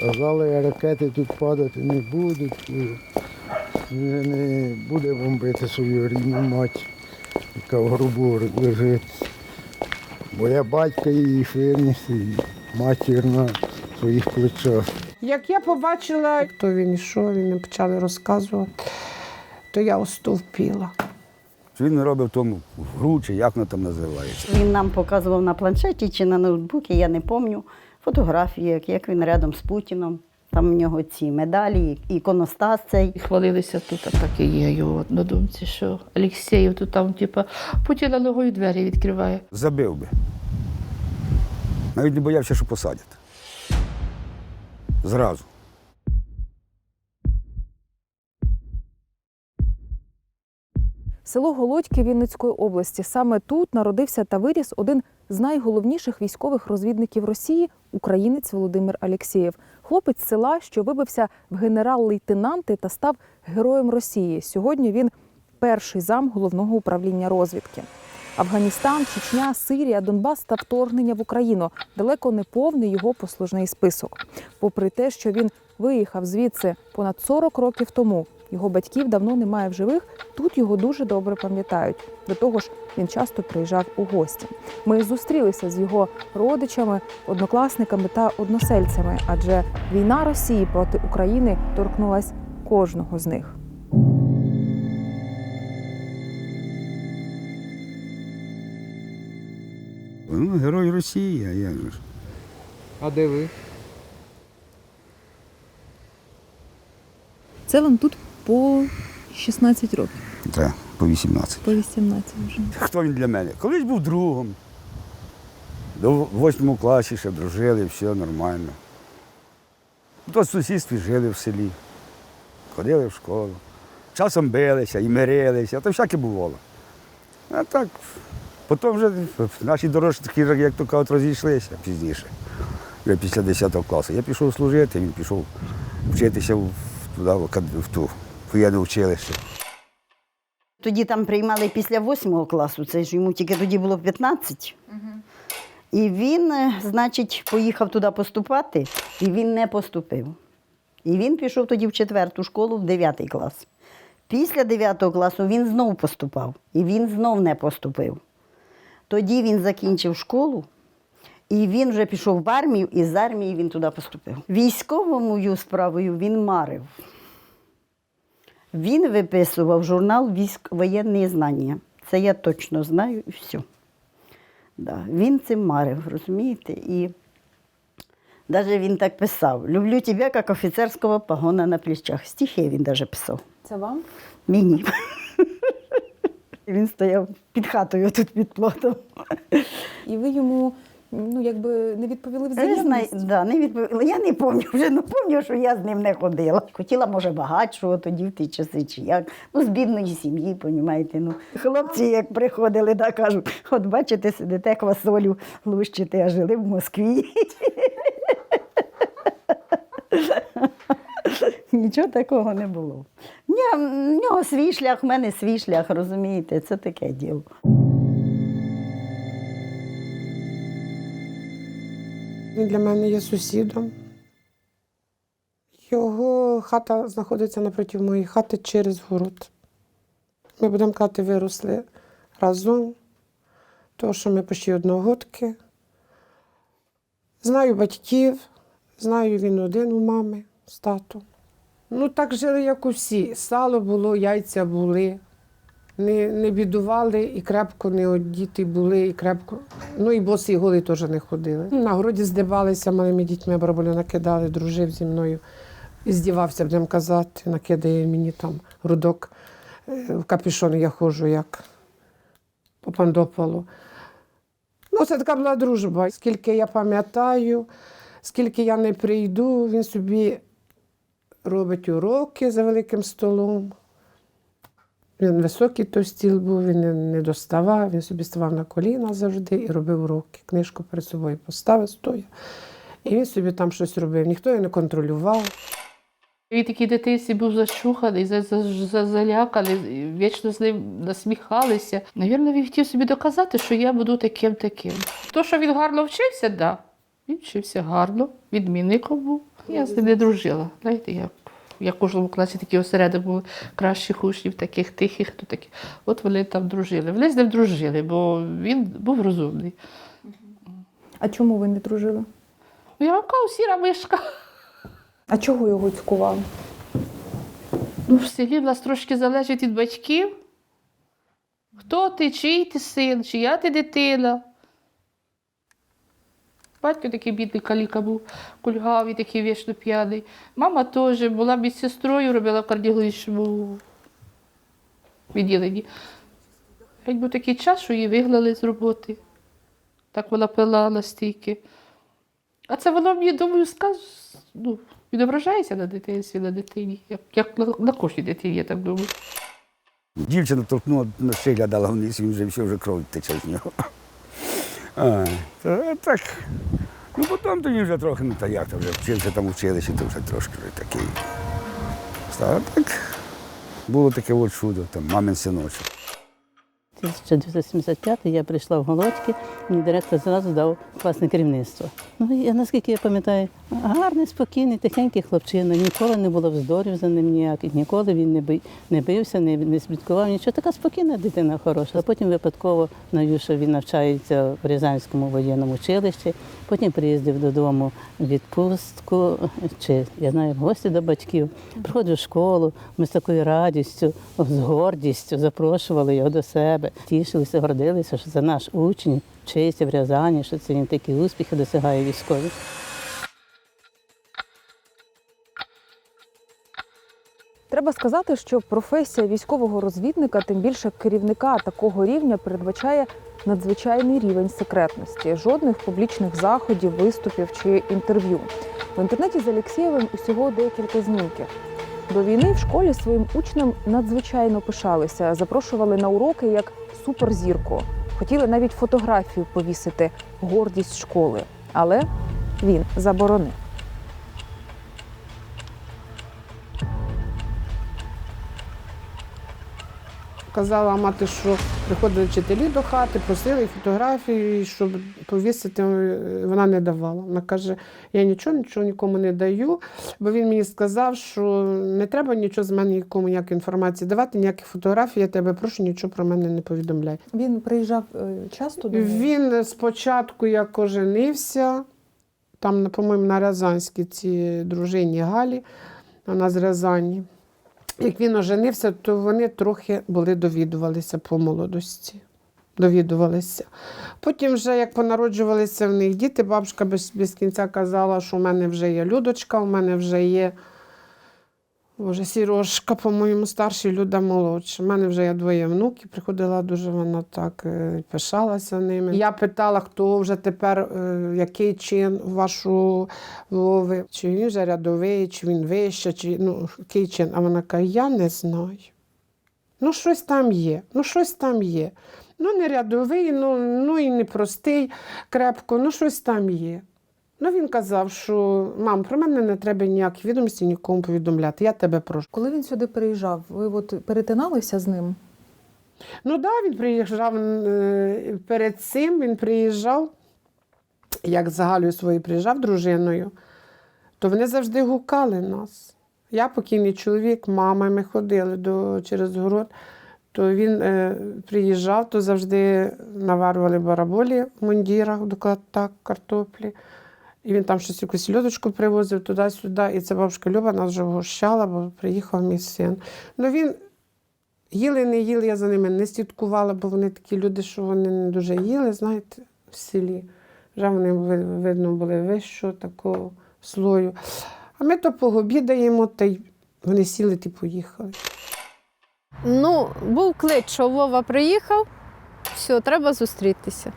Казали, ракети тут падати не будуть, і не, не буде бомбити свою рідну мать, яка в гробу лежить. Бо я батько її фірність, і матір на своїх плечах. Як я побачила, хто він йшов, він почали розказувати, то я остовпіла. Він робив тому в гру, чи як воно там називається. Він нам показував на планшеті чи на ноутбуці, я не пам'ятаю, фотографії, як- як він рядом з Путіном. Там в нього ці медалі, іконостас цей. І хвалилися тут, а так і є його однодумці, що Олексєєв тут там, типу, Путіна ногою двері відкриває. Забив би. Навіть не боявся, що посадять. Зразу. Село Голодьки Вінницької області. Саме тут народився та виріс один з найголовніших військових розвідників Росії українець Володимир Алєксєєв. Хлопець села, що вибився в генерал-лейтенанти та став героєм Росії. Сьогодні він перший зам головного управління розвідки. Афганістан, Чечня, Сирія, Донбас та вторгнення в Україну далеко не повний його послужний список. Попри те, що він виїхав звідси понад 40 років тому. Його батьків давно немає в живих. Тут його дуже добре пам'ятають. До того ж, він часто приїжджав у гості. Ми зустрілися з його родичами, однокласниками та односельцями, адже війна Росії проти України торкнулась кожного з них. Ну, герой Росії, а як же ж. А де ви? Це вам тут по 16 років, Так, по 18. по 18 вже. Хто він для мене? Колись був другом. До восьмому класі ще дружили, все нормально. До сусідстві жили в селі, ходили в школу. Часом билися і мирилися, то всяке бувало. А так, потім вже наші дорожки, такі, як то кажуть, розійшлися пізніше, вже після 10 класу. Я пішов служити, він пішов вчитися в, туди, в, акад- в училище. Тоді там приймали після восьмого класу, це ж йому тільки тоді було 15. І він, е, значить, поїхав туди поступати, і він не поступив. І він пішов тоді в четверту школу, в 9 клас. Після 9 класу він знов поступав, і він знов не поступив. Тоді він закінчив школу, і він вже пішов в армію, і з армії він туди поступив. Військовою справою він марив. Він виписував журнал військ воєнні знання. Це я точно знаю і все. Да. Він цим марив, розумієте? І навіть він так писав: Люблю тебе, як офіцерського погона на плечах. Стихи він навіть писав. Це вам? Мені. Він стояв під хатою тут під плотом. І ви йому ну якби не відповіли Я, знаю, да, не відповіла. я не пам'ятаю вже, ну пам'ятаю, що я з ним не ходила. Хотіла, може, багатшого тоді в ті часи, чи як. Ну, з бідної сім'ї, понімаєте. Ну. Хлопці, як приходили, да, кажуть, от бачите, сидите квасолю лущите, а жили в Москві. Нічого такого не було. В нього свій шлях, в мене свій шлях, розумієте, це таке діло. Він для мене є сусідом. Його хата знаходиться напроти моєї хати через город. Ми будемо казати, виросли разом, тому що ми почти одногодки. Знаю батьків, знаю він один у мами з татом. Ну, так жили, як усі. Сало було, яйця були. Не, не бідували і крепко не одіти були, і крепко. Ну і боси і голи теж не ходили. На городі здивалися малими дітьми, бараболю накидали, дружив зі мною. І здівався, будемо казати, накидає мені там грудок е, в капюшон, я ходжу як по пандополу. Ну, це така була дружба. Скільки я пам'ятаю, скільки я не прийду, він собі робить уроки за великим столом. Він високий той стіл був, він не, доставав, він собі ставав на коліна завжди і робив уроки. Книжку перед собою поставив, стоя. І він собі там щось робив. Ніхто його не контролював. Він такий дитинці був зачуханий, за, за, за, заляканий, вічно з ним насміхалися. Навірно, він хотів собі доказати, що я буду таким таким. То, що він гарно вчився, так. Да. Він вчився гарно, відмінником був. Я з ним не дружила. Знаєте, я, я в кожному класі такий осередок був кращих учнів, таких тихих, то такі. От вони там дружили. Вони з ним дружили, бо він був розумний. А чому ви не дружили? Я вам сіра мишка. А чого його цькували? Ну, в селі в нас трошки залежить від батьків. Хто ти, чий ти син, чия ти дитина. Батько такий бідний каліка був, кульгавий, такий вічно п'яний. Мама теж була медсестрою, робила в кардіологічному відділенні. Геть був такий час, що її вигнали з роботи. Так вона пила настільки. А це воно мені, думаю, сказ... ну, відображається на дитинстві, на дитині, як, як на, на кожній дитині, я так думаю. Дівчина толкнула, на ще глядала вниз, він вже все, вже кров тече з нього. А, та, так. Ну потім тоді вже трохи, ну та як, то вже вчився там училищі, то вже трошки вже такий. Став так. Було таке от чудо, там мамин синочок. 1975 я прийшла в Голодьки, мені директор зразу дав класне керівництво. Ну, я, наскільки я пам'ятаю, гарний, спокійний, тихенький хлопчина, ніколи не було вздорів за ним ніяких, ніколи він не, бий, не бився, не, не слідкував, нічого. Така спокійна дитина хороша. А потім випадково знаю, що він навчається в Рязанському воєнному училищі, потім приїздив додому в відпустку, чи я знаю, в гості до батьків. Приходив в школу, ми з такою радістю, з гордістю запрошували його до себе, тішилися, гордилися, що це наш учень, вчиться в Рязані, що це він такі успіхи досягає військові. Треба сказати, що професія військового розвідника, тим більше керівника такого рівня, передбачає надзвичайний рівень секретності, жодних публічних заходів, виступів чи інтерв'ю. В інтернеті з Алєксєєвим усього декілька знімків. До війни в школі своїм учням надзвичайно пишалися, запрошували на уроки як суперзірку. Хотіли навіть фотографію повісити гордість школи, але він заборонив. Казала мати, що приходили вчителі до хати, просили фотографії, щоб повісити, е, вона не давала. Вона каже, я нічого, нічого нікому не даю, бо він мені сказав, що не треба нічого з мене нікому ніякої інформації давати, ніяких фотографій, я тебе прошу, нічого про мене не повідомляй. Він приїжджав е, часто до неї? Він спочатку як оженився, там, по-моєму, на Рязанській цій дружині Галі, вона з Рязані. Як він оженився, то вони трохи були довідувалися по молодості. Довідувалися. Потім, вже як понароджувалися в них діти, бабушка без, без кінця казала, що у мене вже є Людочка, у мене вже є Боже, Сірошка, по-моєму, старший, Люда молодша. У мене вже є двоє внуків, приходила дуже вона так, е, пишалася ними. Я питала, хто вже тепер, е, який чин у вашу Вови, чи він вже рядовий, чи він вище, чи ну, який чин. А вона каже, я не знаю. Ну, щось там є, ну щось там є. Ну, не рядовий, ну, ну і не простий крепко, ну щось там є. Ну, він казав, що мам, про мене не треба ніяких відомості нікому повідомляти. Я тебе прошу. Коли він сюди приїжджав, ви от перетиналися з ним? Ну так, да, він приїжджав е, перед цим, він приїжджав, як з Галею своєю приїжджав дружиною, то вони завжди гукали нас. Я покійний чоловік, мама, ми ходили до, через город, то він е, приїжджав, то завжди наварювали бараболі в мундірах, доклад так, картоплі. І він там щось якусь льодочку привозив туди-сюди. І ця бабушка Люба нас вже вгощала, бо приїхав мій син. Ну він їли, не їли, я за ними не слідкувала, бо вони такі люди, що вони не дуже їли, знаєте, в селі. Вже вони видно були вищого такого слою. А ми то пообідаємо, та й вони сіли і поїхали. Ну, був клич, що Вова приїхав, все, треба зустрітися.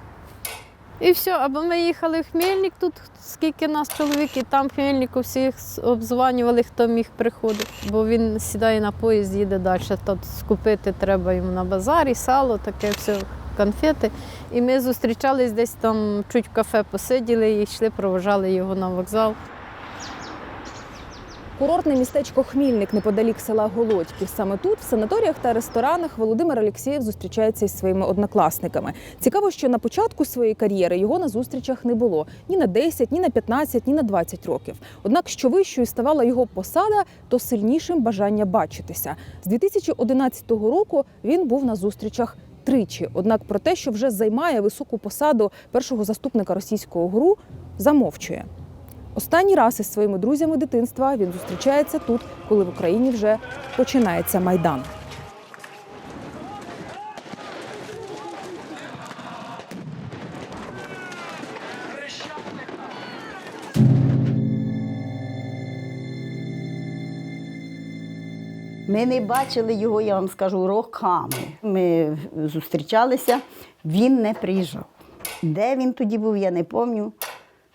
І все, або ми їхали в Хмельник, тут скільки нас чоловік, і там в Хмельнику всіх обзванювали, хто міг приходити. Бо він сідає на поїзд, їде далі. Тут скупити треба йому на базарі, сало, таке все, конфети. І ми зустрічались десь там, чуть в кафе посиділи і йшли, проважали його на вокзал. Курортне містечко Хмільник неподалік села Голодьків. Саме тут, в санаторіях та ресторанах, Володимир Алєксєєв зустрічається із своїми однокласниками. Цікаво, що на початку своєї кар'єри його на зустрічах не було ні на 10, ні на 15, ні на 20 років. Однак, що вищою ставала його посада, то сильнішим бажання бачитися. З 2011 року він був на зустрічах тричі. Однак про те, що вже займає високу посаду першого заступника російського гуру, замовчує. Останній раз із своїми друзями дитинства він зустрічається тут, коли в Україні вже починається майдан. Ми не бачили його, я вам скажу, роками. Ми зустрічалися, він не приїжджав. Де він тоді був, я не пам'ятаю.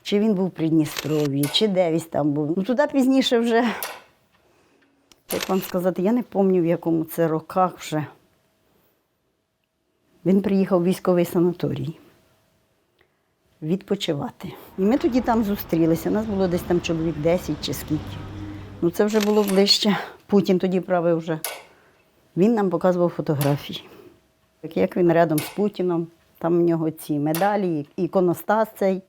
Чи він був в Придністров'ї, чи де він там був. Ну, туди пізніше вже, як вам сказати, я не пам'ятаю, в якому це роках вже. Він приїхав в військовий санаторій відпочивати. І ми тоді там зустрілися. Нас було десь там чоловік 10 чи скільки. Ну, це вже було ближче. Путін тоді правив вже. Він нам показував фотографії. Як він рядом з Путіном, там в нього ці медалі, іконостас цей.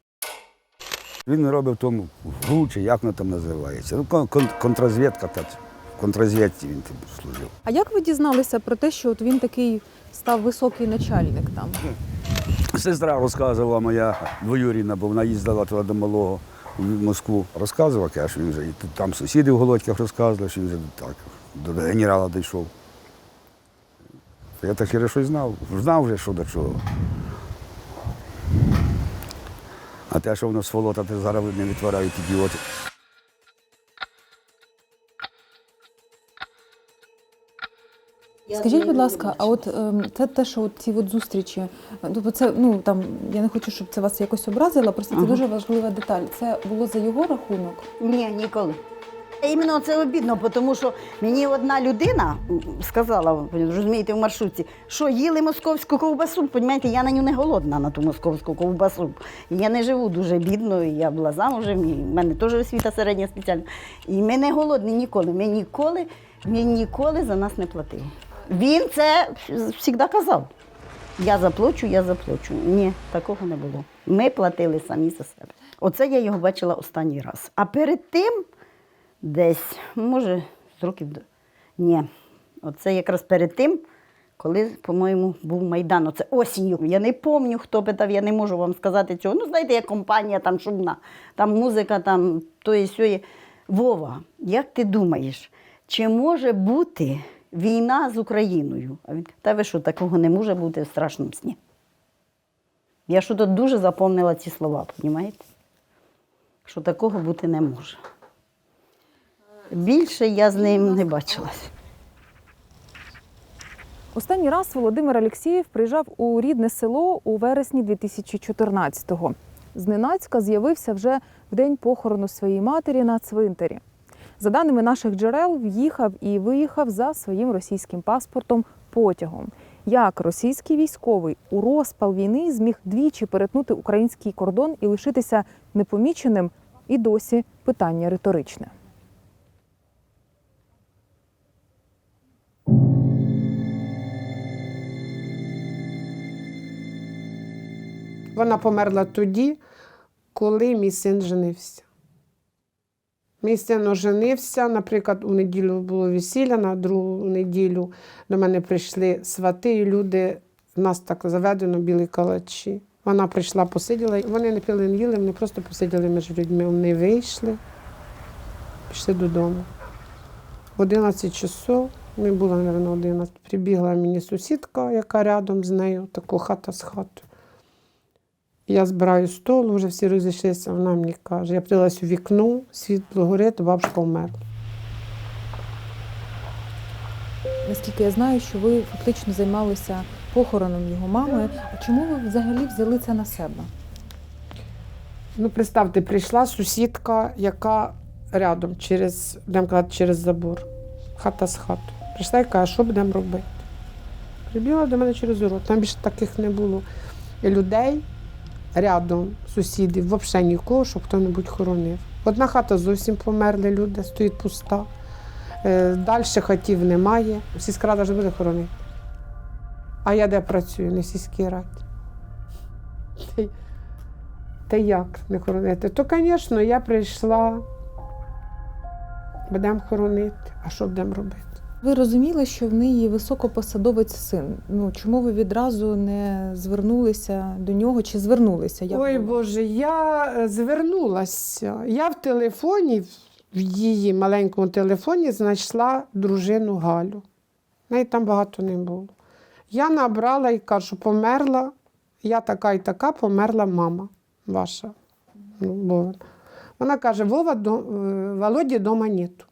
Він робив тому гру, чи як воно там називається. Ну, кон- кон- контррозвідка. В контррозвідці він там служив. А як ви дізналися про те, що от він такий став високий начальник там? Сестра розказувала моя двоюрідна, бо вона їздила туди до малого в Москву. Розказувала, каже, що він вже і тут там сусіди в Голодьках розказували, що він вже так до генерала дійшов. Я так через щось знав. Знав вже, що до чого. А те, що воно сволота, то зараз не відтворяють ідіоти. Скажіть, будь ласка, а от ем, це те, що от ці от зустрічі, тобто це ну там я не хочу, щоб це вас якось образило, просто це Ага. дуже важлива деталь. Це було за його рахунок. Ні, ніколи. Іменно це обідно, тому що мені одна людина сказала, розумієте, в маршрутці, що їли московську ковбасу. Понімаєте, я на нього не голодна на ту московську ковбасу. Я не живу дуже бідно, і я була замужем, і в мене теж освіта середня спеціальна. І ми не голодні ніколи. Ми ніколи, він ніколи за нас не платив. Він це завжди казав. Я заплачу, я заплачу. Ні, такого не було. Ми платили самі за себе. Оце я його бачила останній раз. А перед тим десь, може, з років. до- Ні. Оце якраз перед тим, коли, по-моєму, був Майдан. Оце осінню. Я не пам'ятаю, хто питав, я не можу вам сказати цього. Ну, знаєте, як компанія там шумна, там музика, там тої сьої. Вова, як ти думаєш, чи може бути війна з Україною? А він та ви що, такого не може бути в страшному сні. Я що тут дуже запомнила ці слова, розумієте? Що такого бути не може. Більше я з ним не бачилась. Останній раз Володимир Алєксєєв приїжджав у рідне село у вересні 2014-го. Зненацька з'явився вже в день похорону своєї матері на цвинтарі. За даними наших джерел, в'їхав і виїхав за своїм російським паспортом потягом. Як російський військовий у розпал війни зміг двічі перетнути український кордон і лишитися непоміченим, і досі питання риторичне. Вона померла тоді, коли мій син женився. Мій син оженився, наприклад, у неділю було весілля, на другу неділю до мене прийшли свати, і люди, нас так заведено, білі калачі. Вона прийшла, посиділа, вони не пили, не їли, вони просто посиділи між людьми. Вони вийшли, пішли додому. В 11 часов, не було, мабуть, 11, прибігла мені сусідка, яка рядом з нею, таку хата з хатою. Я збираю стол, вже всі розійшлися, вона мені каже, я подивилась у вікно, світло горить, бабушка вмерла. Наскільки я знаю, що ви фактично займалися похороном його мами. А чому ви взагалі взяли це на себе? Ну, представте, прийшла сусідка, яка рядом, через, будемо казати, через забор, хата з хатою. Прийшла і каже, що будемо робити. Прибігла до мене через урод. Там більше таких не було і людей рядом, сусідів, взагалі нікого, щоб хто-небудь хоронив. Одна хата зовсім померли, люди, стоїть пуста. Далі хатів немає. Сільська рада ж буде хоронити. А я де працюю? Не сільській раді. Та як не хоронити? То, звісно, я прийшла. Будемо хоронити. А що будемо робити? Ви розуміли, що в неї високопосадовець син. Ну чому ви відразу не звернулися до нього чи звернулися? Як Ой було? Боже, я е, звернулася. Я в телефоні, в її маленькому телефоні, знайшла дружину Галю. Неї там багато не було. Я набрала і кажу, померла. Я така і така, померла мама ваша. Ну, Вона каже, Вова, е, Володі дома нету.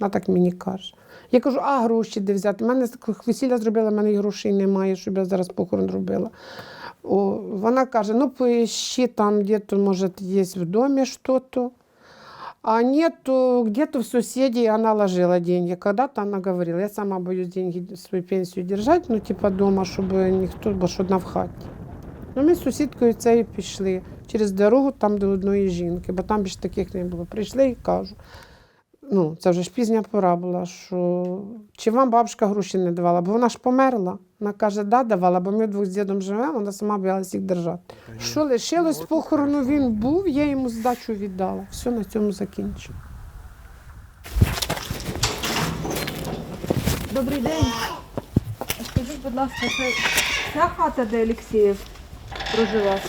Вона так мені каже. Я кажу, а гроші де взяти? У мене весілля зробила, в мене і грошей немає, щоб я зараз похорон робила. О, вона каже, ну поищи там где-то, может, есть в доме что-то. А нету, где-то в соседей она ложила деньги. Когда-то она говорила, я сама боюсь деньги, свою пенсию держать, ну типа дома, щоб ніхто, бо що одна в хаті. Ну, ми з сусідкою цією пішли через дорогу там до одної жінки, бо там більш таких не було. Прийшли і кажу. Ну, це вже ж пізня пора була, що чи вам бабушка гроші не давала, бо вона ж померла. Вона каже, да, давала, бо ми вдвох з дідом живемо, вона сама боялась їх держати. Що лишилось похорону, він був, я йому здачу віддала. Все на цьому закінчено. Добрий день. Скажіть, будь ласка, це ця хата, де Олексієв проживав?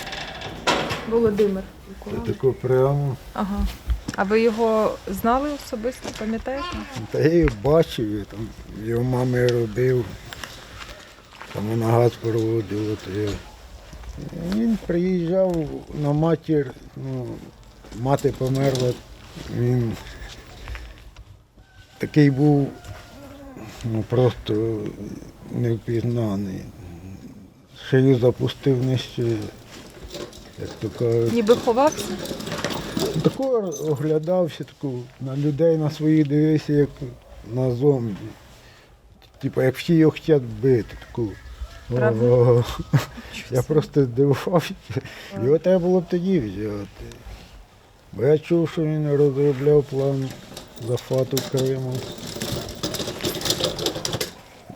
Володимир. Таку прямо. Ага. А ви його знали особисто, пам'ятаєте? Та я його бачив, я там його мами робив, там вона газ проводила, то я. Він приїжджав на матір, ну, мати померла, він такий був ну, просто невпізнаний. Шию запустив нижче, як то кажуть. Ніби ховався? Такого оглядався, таку, на людей на своїх дивився, як на зомбі. Типа, як всі його хочуть бити. Таку. Правда? Я просто здивувався. Його треба було б тоді взяти. Бо я чув, що він розробляв план захвату Криму.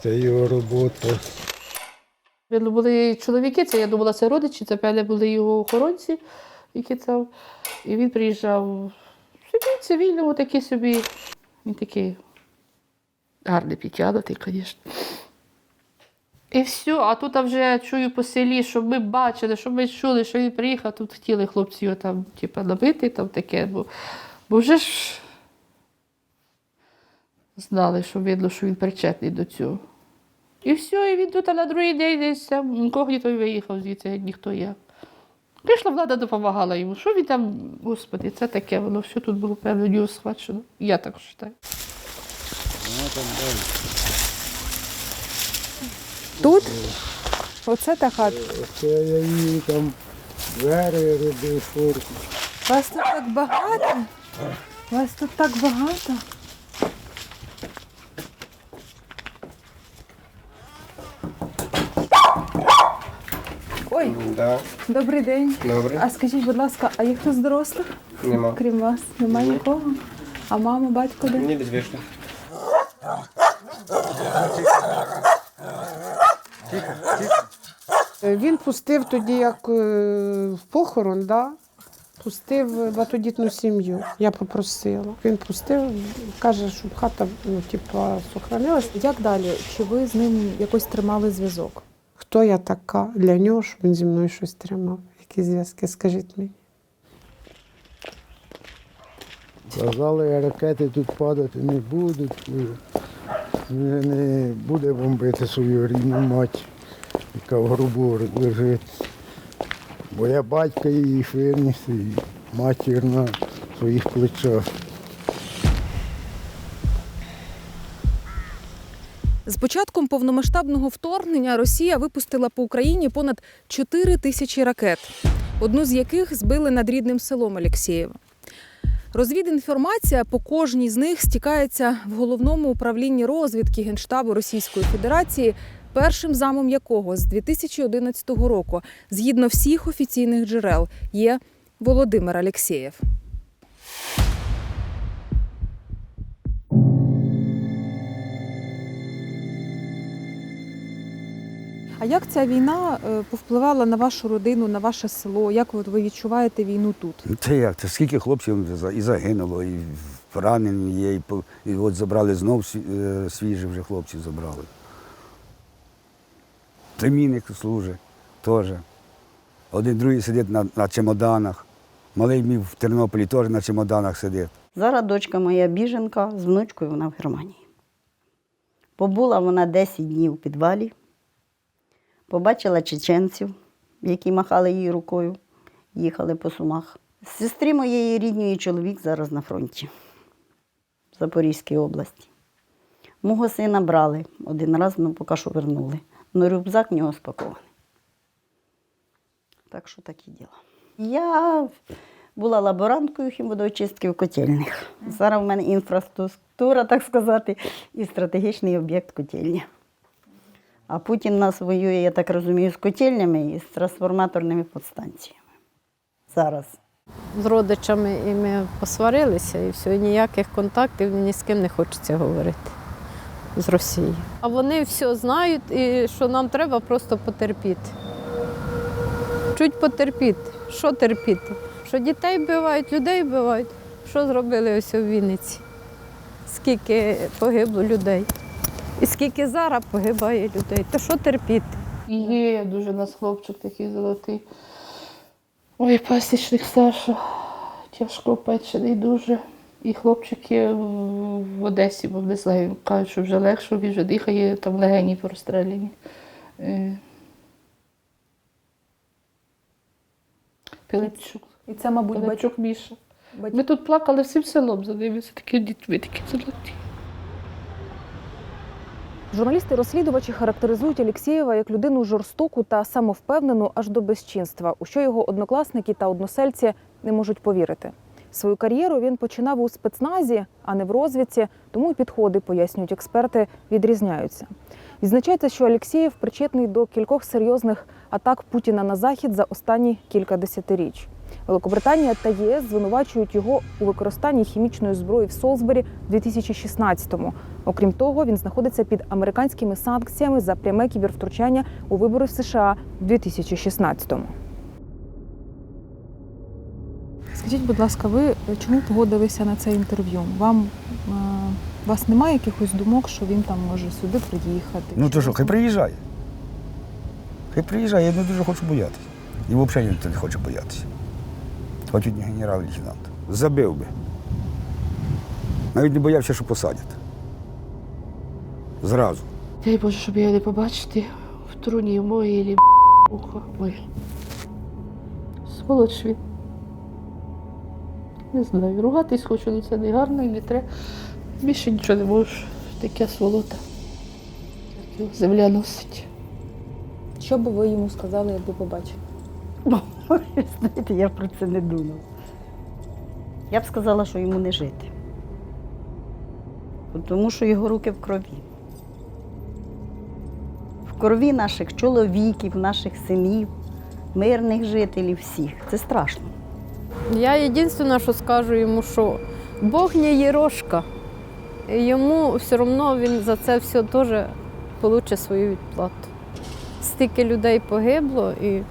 Це його робота. Були чоловіки, це я думала, це родичі, це певне були його охоронці, там. І він приїжджав собі цивільному такий собі. Він такий гарний підтягнутий, звісно. І все, а тут вже чую по селі, щоб ми бачили, щоб ми чули, що він приїхав, тут хотіли хлопці його там, типу, набити, там таке, бо, бо вже ж знали, що видно, що він причетний до цього. І все, і він тут на другий день десь інкогніто виїхав звідси, ніхто як. Прийшла влада, допомагала йому. Що він там, господи, це таке, воно все тут було певно нього схвачено. Я так вважаю. Тут? Оце та хата. Це я її там двері робив. Вас тут так багато? Вас тут так багато? Ой, Да, добрий день. добре. А скажіть, будь ласка, а є хтось з дорослих? Нема. Крім вас? Немає нікого? А мама, батько де? Ні, десь вийшли. Е, Він пустив тоді, як е, в похорон, да? пустив багатодітну сім'ю. Я попросила. Він пустив, каже, щоб хата ну, типа, сохранилась. Як далі? Чи ви з ним якось тримали зв'язок? Хто я така для нього, щоб він зі мною щось тримав? Які зв'язки, скажіть мені. Казали, ракети тут падати не будуть, і не буде бомбити свою рідну мать, яка в грубу лежить. Бо я батька її виніс, і матір на своїх плечах. З початком повномасштабного вторгнення Росія випустила по Україні понад 4 тисячі ракет, одну з яких збили над рідним селом Олексєєва. Розвідінформація по кожній з них стікається в головному управлінні розвідки Генштабу Російської Федерації, першим замом якого з 2011 року, згідно всіх офіційних джерел, є Володимир Алєксєєв. А як ця війна е, повпливала на вашу родину, на ваше село? Як от ви відчуваєте війну тут? Це як? Це скільки хлопців і загинуло, і поранені є, і, по- і от забрали знов е, вже хлопців забрали. Племінник служить теж. Один другий сидить на, на чемоданах. Малий мій в Тернополі теж на чемоданах сидить. Зараз дочка моя біженка з внучкою, вона в Германії. Побула вона 10 днів у підвалі, побачила чеченців, які махали їй рукою, їхали по сумах. Сестрі моєї рідної чоловік зараз на фронті в Запорізькій області. Мого сина брали один раз, ну поки що вернули. Ну, рюкзак в нього спакований. Так що такі діла. Я була лаборанткою хімводоочистки в котельних. Зараз в мене інфраструктура, так сказати, і стратегічний об'єкт котельня. А Путін нас воює, я так розумію, з котельнями і з трансформаторними подстанціями. Зараз. З родичами і ми посварилися, і все, і ніяких контактів ні з ким не хочеться говорити з Росії. А вони все знають, і що нам треба просто потерпіти. Чуть потерпіти. Що терпіти? Що дітей вбивають, людей вбивають. Що зробили ось у Вінниці? Скільки погибло людей? І скільки зараз погибає людей, то що терпіти? Є дуже у нас хлопчик такий золотий. Ой, пасічник Саша. Тяжко печений дуже. І хлопчики в- в Одесі повезли. Кажуть, що вже легше, він вже дихає, там легені прострелені. Пилипчук. І це, мабуть. Пилипчук Міша. Ми тут плакали всім селом за ними, це такі дітьми, такі золоті. Журналісти-розслідувачі характеризують Алєксєєва як людину жорстоку та самовпевнену аж до безчинства, у що його однокласники та односельці не можуть повірити. Свою кар'єру він починав у спецназі, а не в розвідці, тому і підходи, пояснюють експерти, відрізняються. Відзначається, що Алєксєєв причетний до кількох серйозних атак Путіна на захід за останні кілька десятиріч. Великобританія та ЄС звинувачують його у використанні хімічної зброї в Солсбері в 2016-му. Окрім того, він знаходиться під американськими санкціями за пряме кібервтручання у вибори в США в 2016-му. Скажіть, будь ласка, ви чому погодилися на це інтерв'ю? Вам е, вас немає якихось думок, що він там може сюди приїхати? Ну то що, хай приїжджає. Хай приїжджає, я не дуже хочу боятися. І взагалі ніхто не хоче боятися. Хоч не генерал-лейтенант. Забив би. Навіть не боявся, що посадять. Зразу. Дай Боже, щоб я не побачити в труні могилі ухо. Ой. Сволоч він. Не знаю, ругатись хочу, але це не гарно і не треба. Більше нічого не можу. Таке сволота. Його земля носить. Що би ви йому сказали, якби побачили? Знаєте, я про це не думала. Я б сказала, що йому не жити. Тому що його руки в крові. В крові наших чоловіків, наших синів, мирних жителів всіх. Це страшно. Я єдине, що скажу йому, що Бог не єрошка. Йому все одно він за це все теж отримає свою відплату. Стільки людей погибло, і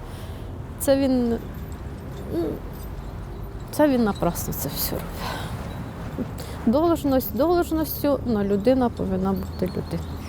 це він, ну, це він напрасно це все робить. Должність должністю, але людина повинна бути людиною.